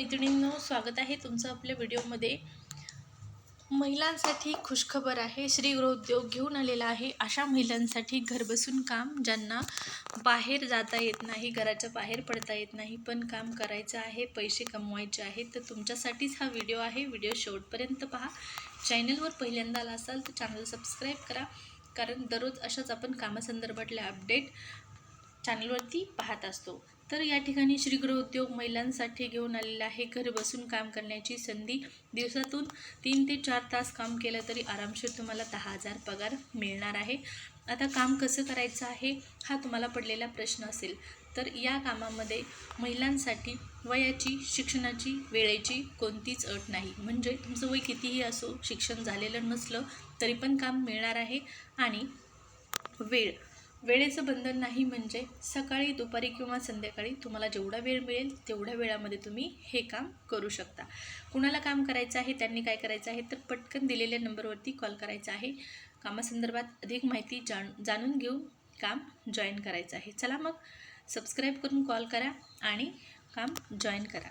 मैत्रिणींनो स्वागत आहे तुमचं आपल्या व्हिडिओमध्ये. महिलांसाठी खुशखबर आहे श्री गृहोद्योग घेऊन आलेला आहे. अशा महिलांसाठी घरबसून काम ज्यांना बाहेर जाता येत नाही घराच्या बाहेर पडता येत नाही पण काम करायचं आहे पैसे कमवायचे आहेत तर तुमच्यासाठीच हा व्हिडिओ आहे. व्हिडिओ शेवटपर्यंत पहा. चॅनलवर पहिल्यांदा आला असाल तर चॅनल सबस्क्राईब करा कारण दररोज अशाच आपण कामासंदर्भातले अपडेट चॅनलवरती पाहत असतो. तर या ठिकाणी श्रीगृह उद्योग महिलांसाठी घेऊन आलेला आहे. घर बसून काम करण्याची संधी दिवसातून तीन ते चार तास काम केलं तरी आरामशीर तुम्हाला दहा हजार पगार मिळणार आहे. आता काम कसं करायचं आहे हा तुम्हाला पडलेला प्रश्न असेल. तर या कामामध्ये महिलांसाठी वयाची शिक्षणाची वेळेची कोणतीच अट नाही. म्हणजे तुमचं वय कितीही असो शिक्षण झालेलं नसलं तरी पण काम मिळणार आहे आणि वेळ वेळेचं बंधन नाही म्हणजे सकाळी दुपारी किंवा संध्याकाळी तुम्हाला जेवढा वेळ मिळेल तेवढ्या वेळामध्ये तुम्ही हे काम करू शकता. कुणाला काम करायचं आहे त्यांनी काय करायचं आहे तर पटकन दिलेल्या नंबरवरती कॉल करायचा आहे. कामासंदर्भात अधिक माहिती जाण जाणून घेऊन काम जॉईन करायचं आहे. चला मग सबस्क्राईब करून कॉल करा आणि काम जॉईन करा.